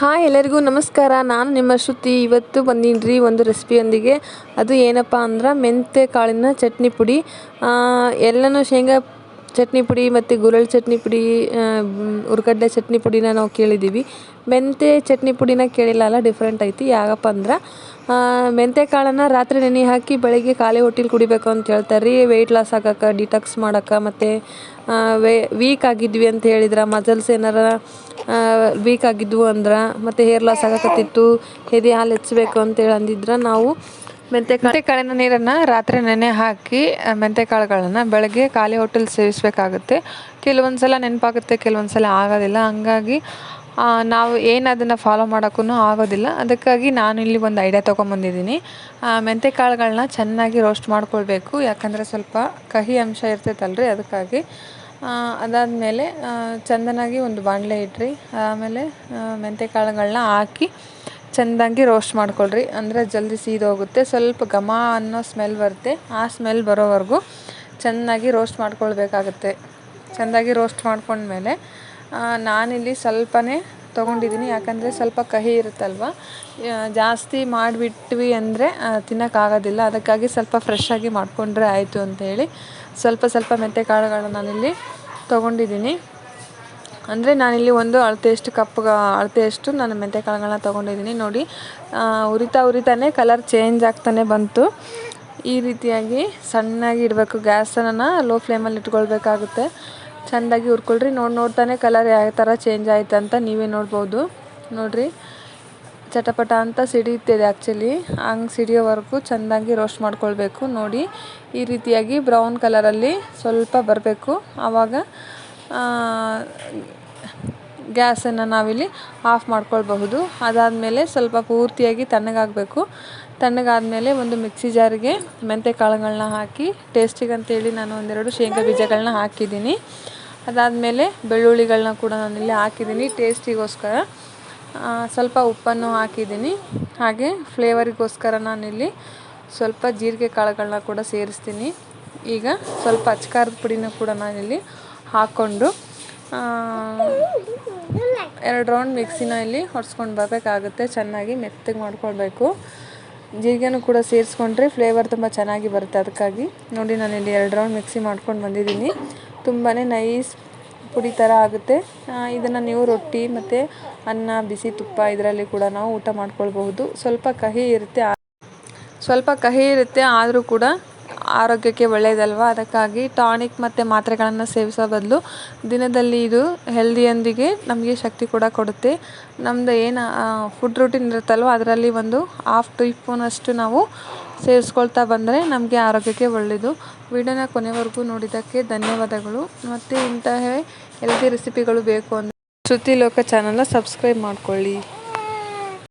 Hi ಎಲ್ಲರಿಗೂ ನಮಸ್ಕಾರ. ನಾನು ನಿಮ್ಮ ಶ್ರುತಿ. ಇವತ್ತು ಬಂದೀನಿ ಒಂದು ರೆಸಿಪಿಯೊಂದಿಗೆ. ಅದು ಏನಪ್ಪ ಅಂದ್ರೆ ಮೆಂತ್ಯ ಕಾಳಿನ ಚಟ್ನಿ ಪುಡಿ. ಎಲ್ಲನೂ ಶೇಂಗಾ ಚಟ್ನಿ ಪುಡಿ ಮತ್ತು ಗುರಳ್ ಚಟ್ನಿ ಪುಡಿ ಉರ್ಗಡ್ಡೆ ಚಟ್ನಿ ಪುಡಿನ ನಾವು ಕೇಳಿದ್ದೀವಿ ಮೆಂತ್ಯ ಚಟ್ನಿ ಪುಡಿನ ಕೇಳಿಲ್ಲ ಅಲ್ಲ ಡಿಫ್ರೆಂಟ್ ಐತಿ. ಯಾಕಪ್ಪ ಅಂದ್ರೆ ಮೆಂತ್ಯ ಕಾಳನ್ನು ರಾತ್ರಿ ನೆನೆ ಹಾಕಿ ಬೆಳಗ್ಗೆ ಖಾಲಿ ಹೊಟ್ಟೆಲಿ ಕುಡಿಬೇಕು ಅಂತ ಹೇಳ್ತಾರೆ ರೀ ವೆಯ್ಟ್ ಲಾಸ್ ಆಗಕ್ಕೆ ಡಿಟಾಕ್ಸ್ ಮಾಡೋಕೆ ಮತ್ತು ವೇ ವೀಕ್ ಆಗಿದ್ವಿ ಅಂತ ಹೇಳಿದ್ರೆ ಮಸಲ್ಸ್ ಏನಾರ ವೀಕ್ ಆಗಿದ್ವು ಅಂದ್ರೆ, ಮತ್ತೆ ಹೇರ್ ಲಾಸ್ ಆಗಕತ್ತಿತ್ತು ಎದೆ ಹಾಲು ಹೆಚ್ಚಬೇಕು ಅಂತೇಳಿ ಅಂದಿದ್ರೆ ನಾವು ಮೆಂತೆ ಕಾಳಿನ ನೀರನ್ನು ರಾತ್ರಿ ನೆನೆ ಹಾಕಿ ಮೆಂತೆ ಕಾಳುಗಳನ್ನು ಬೆಳಗ್ಗೆ ಖಾಲಿ ಹೊಟ್ಟೆಲಿ ಸೇವಿಸಬೇಕಾಗುತ್ತೆ. ಕೆಲವೊಂದು ಸಲ ನೆನಪಾಗುತ್ತೆ ಕೆಲವೊಂದು ಸಲ ಆಗೋದಿಲ್ಲ. ಹಂಗಾಗಿ ನಾವು ಏನು ಅದನ್ನು ಫಾಲೋ ಮಾಡೋಕ್ಕೂ ಆಗೋದಿಲ್ಲ. ಅದಕ್ಕಾಗಿ ನಾನು ಇಲ್ಲಿ ಒಂದು ಐಡಿಯಾ ತೊಗೊಂಬಂದಿದ್ದೀನಿ. ಮೆಂತೆ ಕಾಳುಗಳನ್ನ ಚೆನ್ನಾಗಿ ರೋಸ್ಟ್ ಮಾಡ್ಕೊಳ್ಬೇಕು. ಯಾಕಂದರೆ ಸ್ವಲ್ಪ ಕಹಿ ಅಂಶ ಇರ್ತೈತಲ್ರಿ, ಅದಕ್ಕಾಗಿ ಅದಾದಮೇಲೆ ಚಂದನಾಗಿ ಒಂದು ಬಾಣಲೆ ಇಟ್ರಿ. ಆಮೇಲೆ ಮೆಂತ್ಯ ಕಾಳುಗಳನ್ನ ಹಾಕಿ ಚೆಂದಾಗಿ ರೋಸ್ಟ್ ಮಾಡ್ಕೊಳ್ರಿ. ಅಂದರೆ ಜಲ್ದಿ ಸೀದೋಗುತ್ತೆ. ಸ್ವಲ್ಪ ಘಮ ಅನ್ನೋ ಸ್ಮೆಲ್ ಬರುತ್ತೆ. ಆ ಸ್ಮೆಲ್ ಬರೋವರೆಗೂ ಚೆನ್ನಾಗಿ ರೋಸ್ಟ್ ಮಾಡ್ಕೊಳ್ಬೇಕಾಗತ್ತೆ. ಚೆಂದಾಗಿ ರೋಸ್ಟ್ ಮಾಡ್ಕೊಂಡ್ಮೇಲೆ ನಾನಿಲ್ಲಿ ಸ್ವಲ್ಪನೇ ತೊಗೊಂಡಿದ್ದೀನಿ, ಯಾಕಂದರೆ ಸ್ವಲ್ಪ ಕಹಿ ಇರುತ್ತಲ್ವ? ಜಾಸ್ತಿ ಮಾಡಿಬಿಟ್ವಿ ಅಂದರೆ ತಿನ್ನೋಕ್ಕಾಗೋದಿಲ್ಲ. ಅದಕ್ಕಾಗಿ ಸ್ವಲ್ಪ ಫ್ರೆಶ್ ಆಗಿ ಮಾಡಿಕೊಂಡ್ರೆ ಆಯಿತು ಅಂತೇಳಿ ಸ್ವಲ್ಪ ಸ್ವಲ್ಪ ಮೆಂತ್ಯ ಕಾಳುಗಳನ್ನ ನಾನಿಲ್ಲಿ ತೊಗೊಂಡಿದ್ದೀನಿ. ಅಂದರೆ ನಾನಿಲ್ಲಿ ಒಂದು ಅಳತೆಯಷ್ಟು ಕಪ್ಗೆ ಅಳತೆಯಷ್ಟು ನಾನು ಮೆಂತ್ಯ ಕಾಳುಗಳನ್ನ ತೊಗೊಂಡಿದ್ದೀನಿ. ನೋಡಿ ಉರಿತಾ ಉರಿತಾನೆ ಕಲರ್ ಚೇಂಜ್ ಆಗ್ತಾನೆ ಬಂತು. ಈ ರೀತಿಯಾಗಿ ಸಣ್ಣಾಗಿ ಇಡಬೇಕು. ಗ್ಯಾಸನ್ನು ಲೋ ಫ್ಲೇಮಲ್ಲಿ ಇಟ್ಕೊಳ್ಬೇಕಾಗುತ್ತೆ. ಚೆಂದಾಗಿ ಹುರ್ಕೊಳ್ರಿ. ನೋಡಿ, ನೋಡ್ತಾನೆ ಕಲರ್ ಯಾವ ಥರ ಚೇಂಜ್ ಆಯ್ತು ಅಂತ ನೀವೇ ನೋಡ್ಬೋದು. ನೋಡಿರಿ, ಚಟಪಟ ಅಂತ ಸಿಡಿಯುತ್ತಿದೆ ಆ್ಯಕ್ಚುಲಿ ಹಂಗೆ ಸಿಡಿಯೋವರೆಗೂ ಚೆಂದಾಗಿ ರೋಸ್ಟ್ ಮಾಡ್ಕೊಳ್ಬೇಕು. ನೋಡಿ, ಈ ರೀತಿಯಾಗಿ ಬ್ರೌನ್ ಕಲರಲ್ಲಿ ಸ್ವಲ್ಪ ಬರಬೇಕು. ಆವಾಗ ಗ್ಯಾಸನ್ನು ನಾವಿಲ್ಲಿ ಆಫ್ ಮಾಡ್ಕೊಳ್ಬಹುದು. ಅದಾದಮೇಲೆ ಸ್ವಲ್ಪ ಪೂರ್ತಿಯಾಗಿ ತಣ್ಣಗಾಗಬೇಕು. ತಣ್ಣಗಾದಮೇಲೆ ಒಂದು ಮಿಕ್ಸಿ ಜಾರಿಗೆ ಮೆಂತೆ ಕಾಳುಗಳನ್ನ ಹಾಕಿ ಟೇಸ್ಟಿಗೆ ಅಂತೇಳಿ ನಾನು ಒಂದೆರಡು ಶೇಂಗಾ ಬೀಜಗಳನ್ನ ಹಾಕಿದ್ದೀನಿ. ಅದಾದಮೇಲೆ ಬೆಳ್ಳುಳ್ಳಿಗಳನ್ನ ಕೂಡ ನಾನಿಲ್ಲಿ ಹಾಕಿದ್ದೀನಿ ಟೇಸ್ಟಿಗೋಸ್ಕರ ಸ್ವಲ್ಪ ಉಪ್ಪನ್ನು ಹಾಕಿದ್ದೀನಿ. ಹಾಗೆ ಫ್ಲೇವರಿಗೋಸ್ಕರ ನಾನಿಲ್ಲಿ ಸ್ವಲ್ಪ ಜೀರಿಗೆ ಕಾಳುಗಳನ್ನ ಕೂಡ ಸೇರಿಸ್ತೀನಿ. ಈಗ ಸ್ವಲ್ಪ ಅಚ್ಕಾರದ ಪುಡಿನೂ ಕೂಡ ನಾನಿಲ್ಲಿ ಹಾಕ್ಕೊಂಡು ಎರಡು ರೌಂಡ್ ಮಿಕ್ಸಿನ ಇಲ್ಲಿ ಹೊಡ್ಸ್ಕೊಂಡು ಬರಬೇಕಾಗುತ್ತೆ. ಚೆನ್ನಾಗಿ ಮೆತ್ತಗೆ ಮಾಡ್ಕೊಳ್ಬೇಕು. ಜೀರಿಗೆನೂ ಕೂಡ ಸೇರಿಸ್ಕೊಂಡ್ರೆ ಫ್ಲೇವರ್ ತುಂಬ ಚೆನ್ನಾಗಿ ಬರುತ್ತೆ ಅದಕ್ಕಾಗಿ. ನೋಡಿ ನಾನಿಲ್ಲಿ ಎರಡು ರೌಂಡ್ ಮಿಕ್ಸಿ ಮಾಡ್ಕೊಂಡು ಬಂದಿದ್ದೀನಿ. ತುಂಬಾ ನೈಸ್ ಪುಡಿ ಥರ ಆಗುತ್ತೆ. ಇದನ್ನು ನೀವು ರೊಟ್ಟಿ ಮತ್ತು ಅನ್ನ, ಬಿಸಿ ತುಪ್ಪ ಇದರಲ್ಲಿ ಕೂಡ ನಾವು ಊಟ ಮಾಡ್ಕೊಳ್ಬಹುದು. ಸ್ವಲ್ಪ ಕಹಿ ಇರುತ್ತೆ ಸ್ವಲ್ಪ ಕಹಿ ಇರುತ್ತೆ, ಆದರೂ ಕೂಡ ಆರೋಗ್ಯಕ್ಕೆ ಒಳ್ಳೆಯದಲ್ವ? ಅದಕ್ಕಾಗಿ ಟಾನಿಕ್ ಮತ್ತು ಮಾತ್ರೆಗಳನ್ನು ಸೇವಿಸೋ ಬದಲು ದಿನದಲ್ಲಿ ಇದು ಹೆಲ್ದಿಯೊಂದಿಗೆ ನಮಗೆ ಶಕ್ತಿ ಕೂಡ ಕೊಡುತ್ತೆ. ನಮ್ಮದು ಏನು ಫುಡ್ ರೂಟೀನ್ ಇರುತ್ತಲ್ವ? ಅದರಲ್ಲಿ ಒಂದು ಹಾಫ್ ಟೀ ಸ್ಪೂನಷ್ಟು ನಾವು ಸೇವಿಸ್ಕೊಳ್ತಾ ಬಂದರೆ ನಮಗೆ ಆರೋಗ್ಯಕ್ಕೆ ಒಳ್ಳೆಯದು ವಿಡಿಯೋನ ಕೊನೆವರೆಗೂ ನೋಡಿದ್ದಕ್ಕೆ ಧನ್ಯವಾದಗಳು. ಮತ್ತು ಇಂತಹ ಹೆಲ್ದಿ ರೆಸಿಪಿಗಳು ಬೇಕು ಅಂದರೆ ಶ್ರುತಿ ಲೋಕ ಚಾನಲ್ನ ಸಬ್ಸ್ಕ್ರೈಬ್ ಮಾಡ್ಕೊಳ್ಳಿ.